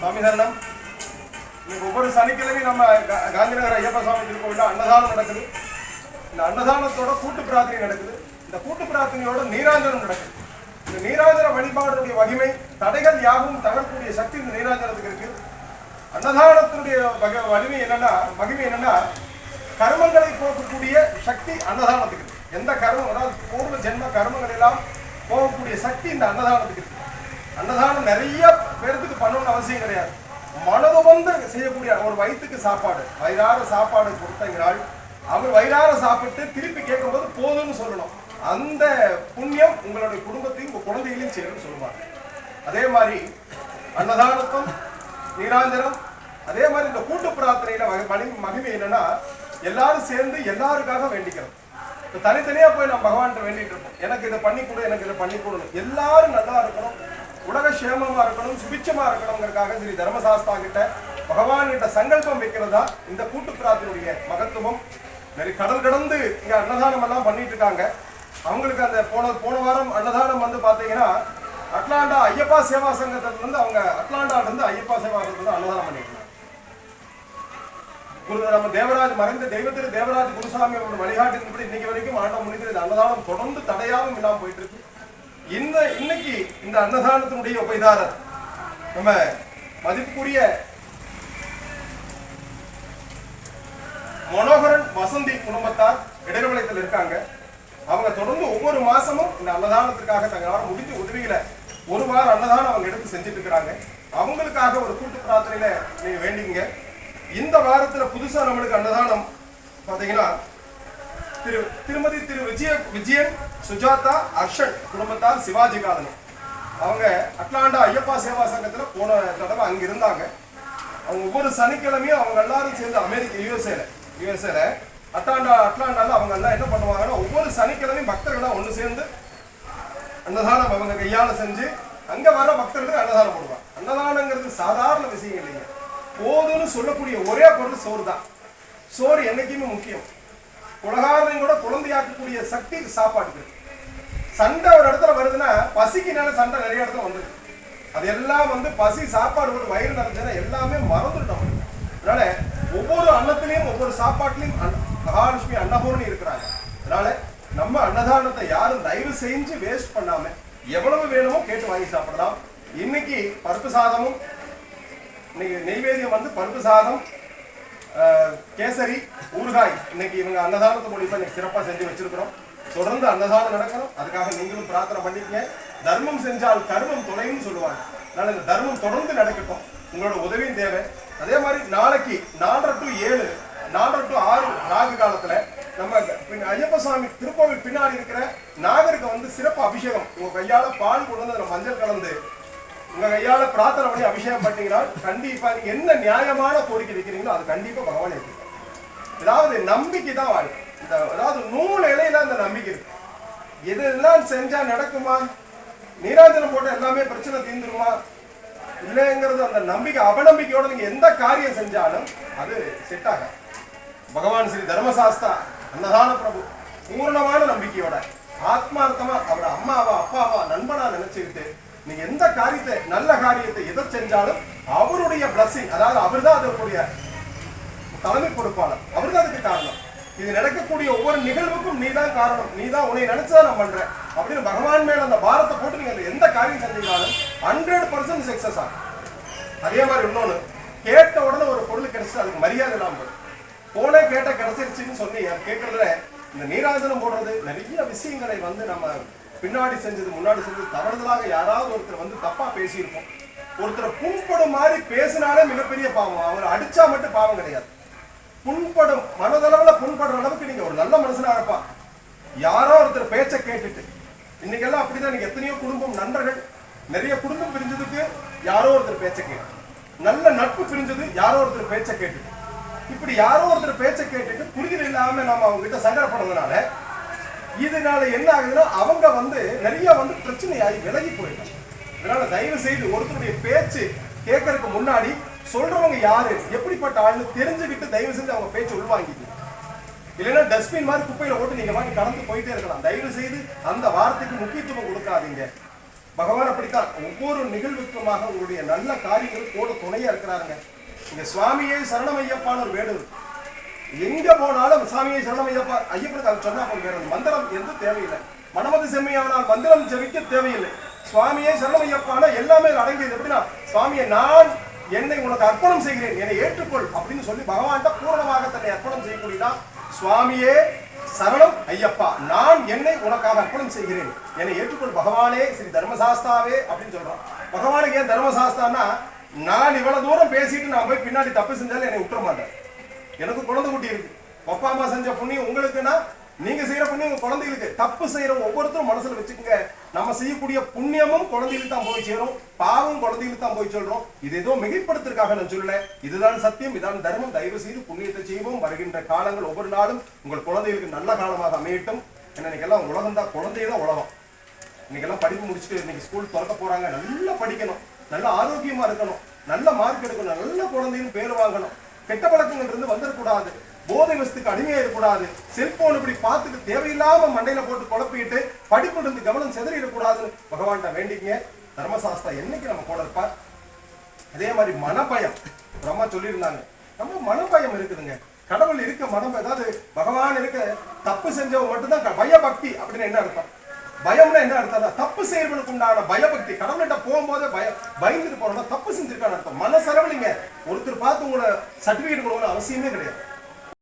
சுவாமி சரணம் இன்னைக்கு ஒவ்வொரு சனிக்கிழமை நம்ம காந்திநகர் ஐயப்ப சுவாமி திருக்கோவில் அன்னதானம் நடக்குது. இந்த அன்னதானத்தோட கூட்டு பிரார்த்தனை நடக்குது. இந்த கூட்டு பிரார்த்தனையோட நீராஞ்சனம் நடக்குது. இந்த நீராஞ்சன வழிபாடுடைய வகிமை தடைகள் யாவும் தகரக்கூடிய சக்தி இந்த நீராஞ்சனத்துக்கு இருக்கு. அன்னதானத்தினுடைய வகை வலிமை என்னன்னா மகிமை என்னன்னா கர்மங்களை போக்கக்கூடிய சக்தி அன்னதானத்துக்கு எந்த கர்மம் அதாவது பூர்வ ஜென்ம கர்மங்கள் எல்லாம் போகக்கூடிய சக்தி இந்த அன்னதானத்துக்கு இருக்கு. அன்னதானம் நிறைய பேர்த்துக்கு பண்ணணும்னு அவசியம் கிடையாது. மனது வந்து செய்யக்கூடிய ஒரு வயிற்றுக்கு சாப்பாடு வயிறார சாப்பாடு கொடுத்தங்கிறாள் அவர் வயிறார சாப்பிட்டு திருப்பி கேட்கும்போது போதும்னு சொல்லணும். அந்த புண்ணியம் உங்களுடைய குடும்பத்தையும் உங்கள் குழந்தைகளையும் செய்யணும்னு சொல்லுவாங்க. அதே மாதிரி அன்னதானத்தும் நீராஞ்சனம் அதே மாதிரி இந்த கூட்டு பிரார்த்தனையில வகை- மகிமை என்னன்னா எல்லாரும் சேர்ந்து எல்லாருக்காக வேண்டிக்கிறோம் இப்போ தனித்தனியாக போய் நம்ம பகவான்கிட்ட வேண்டிட்டு இருப்போம். எனக்கு இதை பண்ணி கொடு எனக்கு இதை பண்ணி கொடுணும் எல்லாரும் நல்லா இருக்கணும். உலக சேமமாக இருக்கணும் சுபிச்சமாக இருக்கணுங்கிறதுக்காக ஸ்ரீ தர்மசாஸ்தா கிட்ட பகவான்கிட்ட சங்கல்பம் வைக்கிறதா இந்த கூட்டு பிரார்த்தனுடைய மகத்துவம். நிறைய கடல் கடந்து இங்கே அன்னதானம் எல்லாம் பண்ணிட்டு இருக்காங்க. அவங்களுக்கு அந்த போன போன வாரம் அன்னதானம் வந்து பார்த்தீங்கன்னா அட்லாண்டா ஐயப்பா சேவா சங்கத்திலிருந்து அவங்க அட்லாண்டாலேருந்து ஐயப்பா சேவா சங்கத்திலிருந்து அன்னதானம் பண்ணிட்டு குரு நம்ம தேவராஜ் மறைந்த தெய்வத்திரு தேவராஜ் குருசாமி அவரோட வழிகாட்டின்படி இன்னைக்கு வரைக்கும் ஆண்டம் முடிந்து அன்னதானம் தொடர்ந்து தடையாகவும் இல்லாமல் போயிட்டு இருக்கு இந்த இன்னைக்கு இந்த அன்னதானத்தினுடைய உபயதாரர் நம்ம மதிப்புக்குரிய மனோகரன் வசந்தி குடும்பத்தார் இடைநிலையத்தில் இருக்காங்க. அவங்க தொடர்ந்து ஒவ்வொரு மாசமும் இந்த அன்னதானத்துக்காக தங்களால் முடிஞ்ச உதவிகளை ஒரு வாரம் அன்னதானம் அவங்க எடுத்து செஞ்சுட்டு இருக்கிறாங்க. அவங்களுக்காக ஒரு கூட்டு பிரார்த்தனையில நீங்க வேண்டிங்க இந்த வாரத்துல புதுசா நம்மளுக்கு அன்னதானம் பாத்தீங்கன்னா திரு திருமதி திரு விஜய விஜயன் சுஜாதா அர்ஷன் குடும்பத்தார் சிவாஜி காலனி. அவங்க அட்லாண்டா ஐயப்பா சேவா சங்கத்துல போன தடவை அங்க இருந்தாங்க. அவங்க ஒவ்வொரு சனிக்கிழமையும் அவங்க எல்லாரும் சேர்ந்து அமெரிக்க யூஎஸ்ஏல யூஎஸ்ஏல அட்லாண்டா அட்லாண்டால அவங்க எல்லாம் என்ன பண்ணுவாங்கன்னா ஒவ்வொரு சனிக்கிழமையும் பக்தர்களா ஒண்ணு சேர்ந்து அன்னதானம் அவங்க கையால செஞ்சு அங்க வர பக்தர்களுக்கு அன்னதானம் போடுவாங்க. அன்னதானங்கிறது சாதாரண விஷயம் இல்லைங்க. போதும்னு சொல்லக்கூடிய ஒரே பொருள் சோறு தான் சோறு என்னைக்குமே முக்கியம். உலகாரதையும் கூட குழந்தையாக்கக்கூடிய சக்தி சாப்பாட்டுக்கு. சண்டை ஒரு இடத்துல வருதுன்னா பசிக்குனால சண்டை நிறைய இடத்துல வந்துருக்கு அது எல்லாம் வந்து பசி சாப்பாடு ஒரு வயிறு நடந்ததுன்னா எல்லாமே மறந்துட்டோம் அதனால ஒவ்வொரு அன்னத்திலையும் ஒவ்வொரு சாப்பாட்டிலையும் மகாலட்சுமி அன்னபூர்ணி இருக்கிறாங்க. அதனால நம்ம அன்னதானத்தை யாரும் தயவு செஞ்சு வேஸ்ட் பண்ணாம எவ்வளவு வேணுமோ கேட்டு வாங்கி சாப்பிடலாம். இன்னைக்கு பருப்பு சாதமும் இன்னைக்கு நெய்வேதியம் வந்து பருப்பு சாதம் ஆஹ், கேசரி ஊறுகாய். இன்னைக்கு இவங்க அன்னதானத்து மூலியமா இன்னைக்கு சிறப்பா செஞ்சு வச்சிருக்கிறோம். தொடர்ந்து அன்னதானம் நடக்கணும். அதுக்காக நீங்களும் பிரார்த்தனை பண்ணிக்கங்க. தர்மம் செஞ்சால் கர்மம் தொலைன்னு சொல்லுவாங்க. அதனால இந்த தர்மம் தொடர்ந்து நடக்கட்டும். உங்களோட உதவியும் தேவை. அதே மாதிரி நாளைக்கு நாலரை டு ஏழு நாலரை டு ஆறு ராகு காலத்துல நம்ம ஐயப்ப சுவாமி திருக்கோவில் பின்னாடி இருக்கிற நாகருக்கு வந்து சிறப்பு அபிஷேகம். உங்க கையால பால் கொண்டு வந்து மஞ்சள் கலந்து உங்க கையால பிரார்த்தனை பண்ணி அபிஷேகம் பண்ணீங்கன்னா கண்டிப்பா நீங்க என்ன நியாயமான கோரிக்கை வைக்கிறீங்களோ அது கண்டிப்பா பகவான் இருக்கு ஏதாவது நம்பிக்கை தான் வாழ்க்கை இந்த அதாவது நூல் இலையில அந்த நம்பிக்கை இருக்கு. எதெல்லாம் செஞ்சா நடக்குமா? நீராஜனம் போட்டு எல்லாமே பிரச்சனை தீர்ந்துருமா? இல்லைங்கிறது அந்த நம்பிக்கை அவநம்பிக்கையோட நீங்க எந்த காரியம் செஞ்சாலும் அது செட் ஆகும் பகவான் ஸ்ரீ தர்மசாஸ்தா அன்னதான பிரபு பூர்ணமான நம்பிக்கையோட ஆத்மார்த்தமா அவரோட அம்மாவா அப்பாவா நண்பனா நினைச்சுக்கிட்டு நீங்க எந்த காரியத்தை நல்ல காரியத்தை எதை செஞ்சாலும் அவருடைய பிளஸிங் அதாவது அவர்தான் அதற்குரிய தலைமை பொறுப்பாளர். அவர்தான் அதுக்கு காரணம். இது நடக்கக்கூடிய ஒவ்வொரு நிகழ்வுக்கும் நீதான் காரணம். நீதான் உன்னை நினைச்சதான் நான் பண்றேன். அப்படின்னு பகவான் மேல அந்த பாரத்தை போட்டு நீங்க எந்த காரியம் செஞ்சீங்கனாலும் ஹண்ட்ரட் பர்சன்ட் சக்சஸ் ஆகும். அதே மாதிரி இன்னொன்னு கேட்ட உடனே ஒரு பொருள் கிடைச்சு அதுக்கு மரியாதை இல்லாம போனே கேட்ட கிடைச்சிருச்சுன்னு சொல்லி கேட்கறதுல இந்த நீராஜனம் போடுறது நிறைய விஷயங்களை வந்து நம்ம பின்னாடி செஞ்சது முன்னாடி செஞ்சது தவறுதலாக யாராவது ஒருத்தர் வந்து தப்பா பேசியிருப்போம். ஒருத்தரை புண்படும் மாதிரி பேசினாலே மிகப்பெரிய பாவம். அவர் அடிச்சா மட்டும் பாவம் கிடையாது. புண்படும் மனதளவுல புண்படுற அளவுக்கு நீங்க ஒரு நல்ல மனுஷனா இருப்பா. யாரோ ஒருத்தர் பேச்சை கேட்டுட்டு இன்னைக்கெல்லாம் அப்படிதான். நீங்க எத்தனையோ குடும்பம் நண்பர்கள் நிறைய குடும்பம் பிரிஞ்சதுக்கு யாரோ ஒருத்தர் பேச்சை கேட்டு நல்ல நட்பு பிரிஞ்சது யாரோ ஒருத்தர் பேச்சை கேட்டுட்டு. இப்படி யாரோ ஒருத்தர் பேச்சை கேட்டுட்டு புரிதல் இல்லாம நாம அவங்க கிட்ட சங்கடப்படுறதுனால இதனால என்ன ஆகுதுன்னா அவங்க வந்து நிறைய வந்து பிரச்சனையாகி விலகி போயிட்டாங்க. அதனால தயவு செய்து ஒருத்தருடைய பேச்சு கேட்கறதுக்கு முன்னாடி சொல்றவங்க யாரு எப்படிப்பட்ட ஆள்னு தெரிஞ்சுக்கிட்டு தயவு செஞ்சு அவங்க பேச்சு உள்வாங்கிக்கணும் இல்லைன்னா டஸ்ட்பின் மாதிரி குப்பையில போட்டு நீங்க வாங்கி கடந்து போயிட்டே இருக்கலாம். தயவு செய்து அந்த வார்த்தைக்கு முக்கியத்துவம் கொடுக்காதீங்க. பகவான் அப்படித்தான். ஒவ்வொரு நிகழ்வுக்குமாக உங்களுடைய நல்ல காரியங்கள் கூட துணையா இருக்கிறாருங்க. இங்க சுவாமியே சரணமையப்பான ஒரு வேடு எங்க போனாலும் சாமியை சரணம் ஐயப்பா ஐயப்பனுக்கு அது சொன்னா போதும். வேற மந்திரம் எந்த தேவையில்லை. மனமது செம்மையானால் மந்திரம் ஜெபிக்க தேவையில்லை. சுவாமியே சரணம் ஐயப்பானா எல்லாமே அடங்கியது எப்படின்னா சுவாமியை நான் என்னை உனக்கு அர்ப்பணம் செய்கிறேன் என்னை ஏற்றுக்கொள் அப்படின்னு சொல்லி பகவான்கிட்ட பூரணமாக தன்னை அர்ப்பணம் செய்யக்கூடியதான் சுவாமியே சரணம் ஐயப்பா நான் என்னை உனக்காக அர்ப்பணம் செய்கிறேன். என்னை ஏற்றுக்கொள் பகவானே ஸ்ரீ தர்மசாஸ்தாவே அப்படின்னு சொல்றான். பகவானுக்கு ஏன் தர்மசாஸ்தான்னா நான் இவ்வளவு தூரம் பேசிட்டு நான் போய் பின்னாடி தப்பு செஞ்சாலும் என்னை விட்டுற மாட்டேன் எனக்கு குழந்தை குட்டி இருக்கு. அப்பா அம்மா செஞ்ச புண்ணியம் உங்களுக்குன்னா நீங்க செய்யற புண்ணியம் உங்க குழந்தைகளுக்கு. தப்பு செய்யற ஒவ்வொருத்தரும் மனசுல வச்சுக்கோங்க. நம்ம செய்யக்கூடிய புண்ணியமும் குழந்தைகளுக்கு தான் போய் சேரும். பாவம் குழந்தைகளுக்கு தான் போய் சொல்றோம். இது ஏதோ மிகைப்படுத்துறதுக்காக நான் சொல்லல. இதுதான் சத்தியம் இதான் தர்மம். தயவு செய்து புண்ணியத்தை செய்வோம். வருகின்ற காலங்கள் ஒவ்வொரு நாளும் உங்கள் குழந்தைகளுக்கு நல்ல காலமாக அமையட்டும். ஏன்னா இன்னைக்கெல்லாம் உலகம் தான். குழந்தை தான் உலகம். இன்னைக்கெல்லாம் படிப்பு முடிச்சுட்டு இன்னைக்கு ஸ்கூல் திறக்க போறாங்க. நல்லா படிக்கணும். நல்ல ஆரோக்கியமா இருக்கணும். நல்ல மார்க் எடுக்கணும். நல்ல குழந்தைன்னு பேர் வாங்கணும். கெட்ட பழக்கங்கள் இருந்து வந்துடக்கூடாது போதை வசத்துக்கு அடிமையாயிடக்கூடாது இருக்கக்கூடாது செல்போன் இப்படி பார்த்துட்டு தேவையில்லாம மண்டையில போட்டு குழப்பிட்டு படிப்பு இருந்து கவனம் செதறிடக்கூடாதுன்னு பகவான்கிட்ட வேண்டிங்க தர்மசாஸ்தா என்னைக்கு நம்ம கூட இருப்பார் அதே மாதிரி மனபயம் பிரம்மா சொல்லியிருந்தாங்க. நம்ம மனபயம் இருக்குதுங்க. கடவுள் இருக்க மனம் ஏதாவது பகவான் இருக்க தப்பு செஞ்சவங்க மட்டும்தான் பயபக்தி அப்படின்னு என்ன அர்த்தம்? பயம்னா என்ன அர்த்தம்? தப்பு செய்யறவனுக்கு உண்டான பயபக்தி. கடவுள்கிட்ட போகும்போது பய பயந்துட்டு போறோம்னா தப்பு செஞ்சிருக்கான்னு அர்த்தம். மனசளவுலிங்க. ஒருத்தர் பார்த்து உங்களோட சர்டிபிகேட் கொடுக்கணும் அவசியமே கிடையாது.